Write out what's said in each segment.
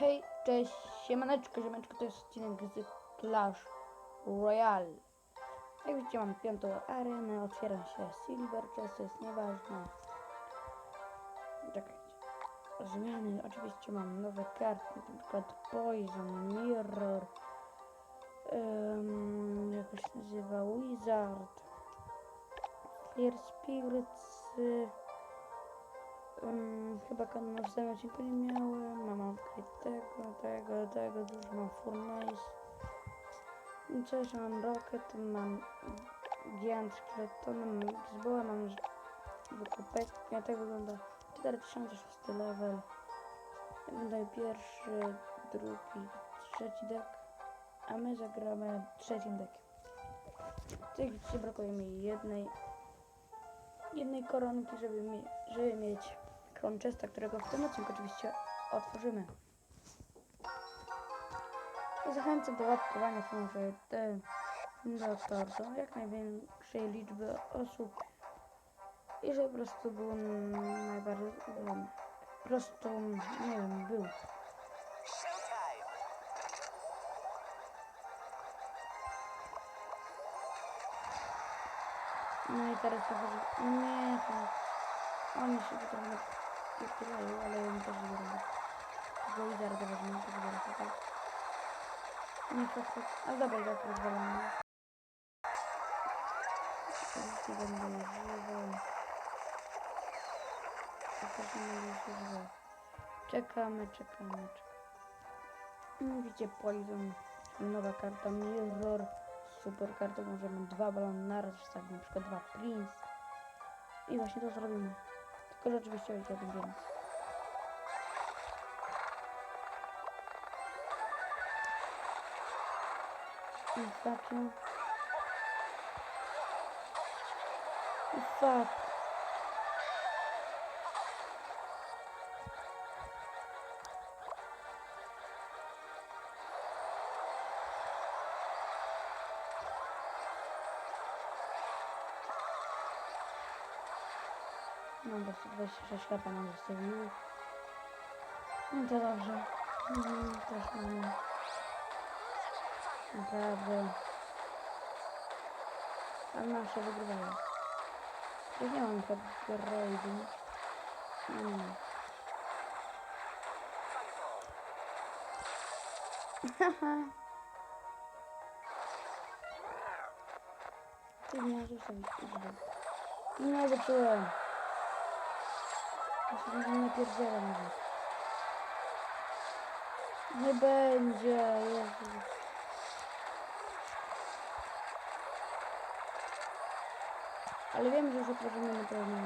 Hej, cześć, siemaneczko, ziomeczko, to jest odcinek z Clash Royale. Jak widzicie, mam piątą arenę, otwiera się Silver Chest, to jest nieważne. Czekajcie. Zmiany, oczywiście mam nowe karty, na przykład Poison, Mirror, um, jak się nazywa, Wizard, Fear Spirits, Um, chyba kanał w samym odcinku nie miałem. Mam upgrade tego, tego, tego, dużo mam Furnace. Jeszcze mam Rocket, mam Giant Skeleton, mam Xboa, mam wykupek. Ja tak wygląda 4006 level. Ja wyglądają pierwszy, drugi, trzeci deck. A my zagramy trzecim. Tak widzicie, brakuje mi jednej jednej koronki, żeby, mi, żeby mieć Cronchesta, którego w tym odcinku oczywiście otworzymy. Zachęcam do łapkowania filmu, te dotarł do jak największej liczby osób i żeby po prostu był najbardziej po prostu, nie wiem, był. No i teraz to chodzi. Nie, to... Oni się tu trochę wypierają, ale ja mi też nie robię. Bo i zaraz weźmie, to zaraz tutaj. Nie fakt. Ale dobra, i tak rozwalamy. Oczywiście będę używał. Też nie będę się używał. Czekamy, czekamy, czekamy. Widzicie, Poison. Nowa karta Mirror. Super kartą możemy dwa balony naraz wstawić, na przykład dwa Prince. I właśnie to zrobimy. Tylko, że oczywiście będzie jeden więcej. I you. I fuck. Mam do 126 lata mam zostawił. No to dobrze. Mhm, też mam. Naprawdę. A nasze wygrywają. Ja nie mam upgrade'u. Nie mam. Haha. Ty nie zostawić. Nie zepsułem. Nie napierdzielę nawet. Nie będzie, Jezu. Ale wiem, że już otworzymy na pewno.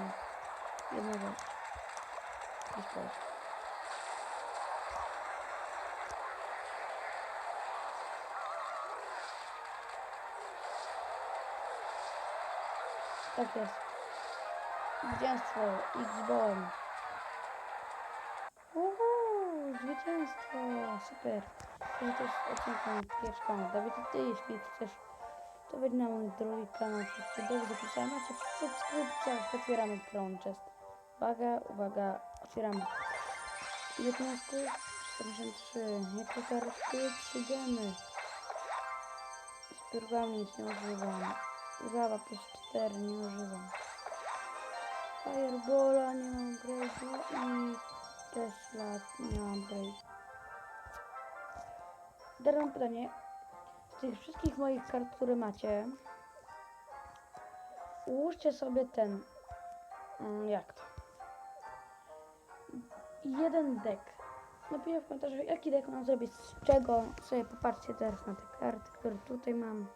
Nie spać. Tak jest. Zwycięstwo X-Bomb. Uhu, zwycięstwo, super. Jest odcinek pierwszy kanał. Dawid, ty jeśli chcesz, to wejdź na mój drugi kanał. Oczywiście do zapisania macie w subskrypcjach. Otwieramy Chest. Uwaga, uwaga, otwieramy. 11, 43, jakie karty, 3 gemy. Z piórkami nic nie używam. Zawa plus 4 nie używam. Firebola nie mam grade'u i Tesla mam grade. Teraz mam pytanie. Z tych wszystkich moich kart, które macie, ułóżcie sobie ten, mm, jak to? Jeden deck. Napiszę w komentarzu, jaki deck mam zrobić, z czego. Sobie popatrzcie teraz na te karty, które tutaj mam.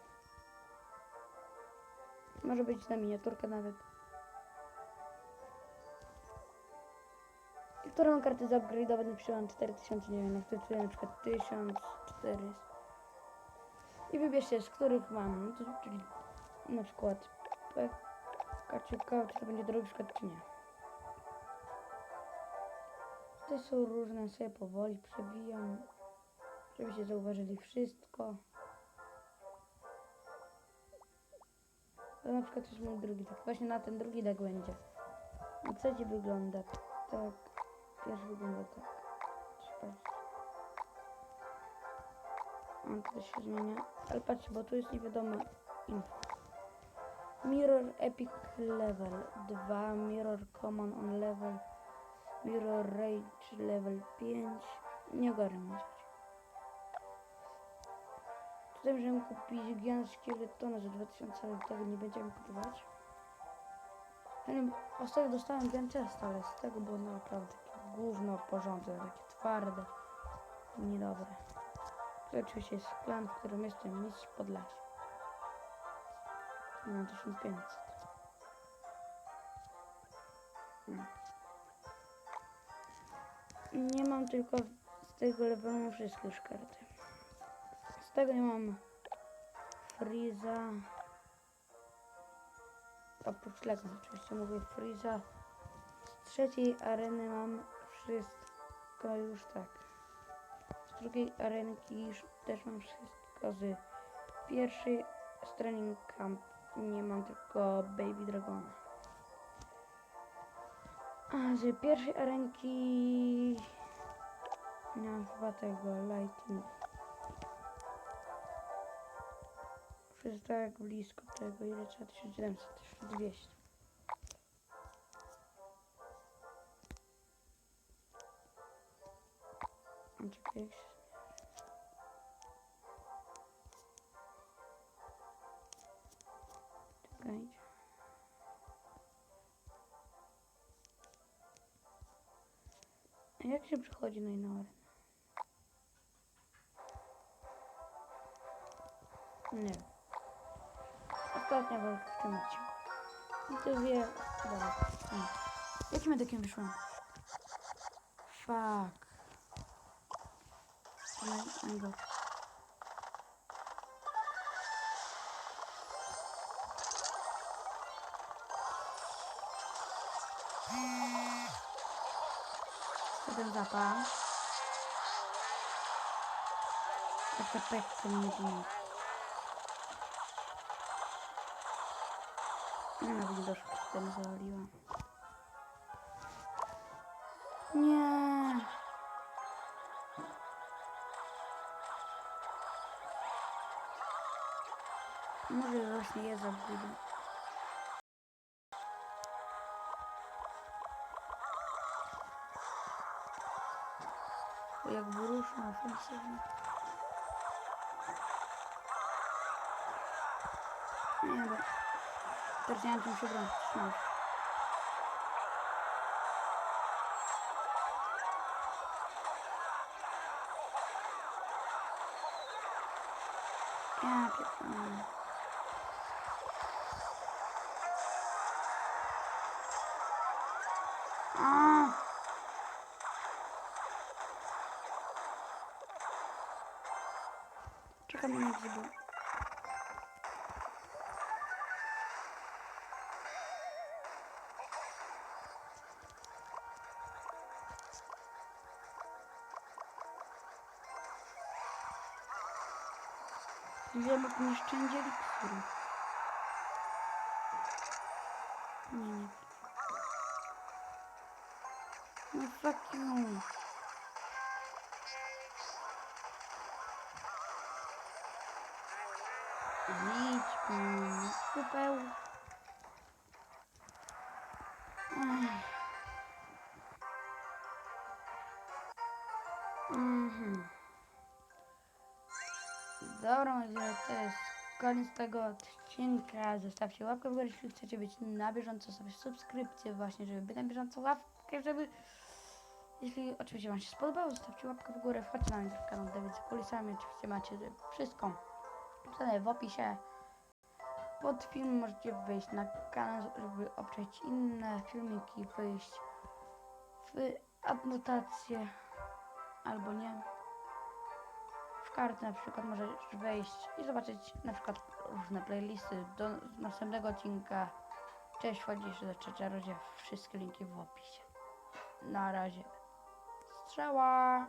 Może być na miniaturkę nawet. Którą kartę zaupgrade'ować napiszałam 4000, nie wiem, na przykład 1400. I wybierzcie z których mam, no czyli na przykład Kaciuka, czy to będzie drogi przykład, czy nie. Tutaj są różne, sobie powoli przewijam, żebyście zauważyli wszystko. To na przykład jest mój drugi tak. Właśnie na ten drugi deck będzie. I trzeci wygląda tak. Pierwszy wygląda tak. Trzeba- On tutaj się zmienia. Ale patrzcie, bo tu jest niewiadome info. Mirror Epic Level 2, Mirror Common on Level, Mirror Rage Level 5. Nie ogarniam nic. Tutaj możemy kupić Giant Skeleton za 2000, ale tego nie będziemy kupować. Ostatnio dostałem Giant Chest, ale z tego było naprawdę gówno porządzone, takie twarde. Niedobre. To oczywiście jest klan, w którym jestem mistrz Podlasia. Mam 1500. No. Nie mam tylko z tego levelu wszystkie już karty. Z tego nie mam Freeza. Oprócz Lego oczywiście mówię Freeza. Z trzeciej areny mam wszystko już tak. Z drugiej arenki też mam wszystko. Z pierwszej z training camp nie mam tylko Baby Dragona. A z pierwszej arenki mam chyba tego Lightning. Wszystko tak blisko tego. Ile trzeba? 1700, 1200. Się Czekajcie. A jak się przychodzi na inną? Nie. Ostatnia walka w tym odcinku. I to wie... Dobra. Jakim medykiem wyszłem? Fuck. Naj- Najgorszy. Co ten zapach? Taka pekka mnie tu nie. Nienawidzę do Może właśnie je zabudę. Jak wyruszą ofensywnie. Nie wiem. Teraz nie Czekam na gzybu. Wiem, jak nie szczędzie likwidu. Nie, nie. No fuck you. Idź, mm, kupeł. Ech. Mhm. Dobra, to jest koniec tego odcinka. Zostawcie łapkę w górę, jeśli chcecie być na bieżąco, sobie subskrypcję właśnie, żeby być na bieżąco, łapkę, żeby... Jeśli oczywiście Wam się spodobało, zostawcie łapkę w górę, wchodźcie na mój kanał David z kulisami, oczywiście macie wszystko w opisie. Pod film możecie wejść na kanał, żeby obczaić inne filmiki, wejść w adnotacje albo nie w karty na przykład możesz wejść i zobaczyć na przykład różne playlisty do następnego odcinka. Cześć, wchodzisz do trzecia rodzie. Wszystkie linki w opisie. Na razie. Strzała!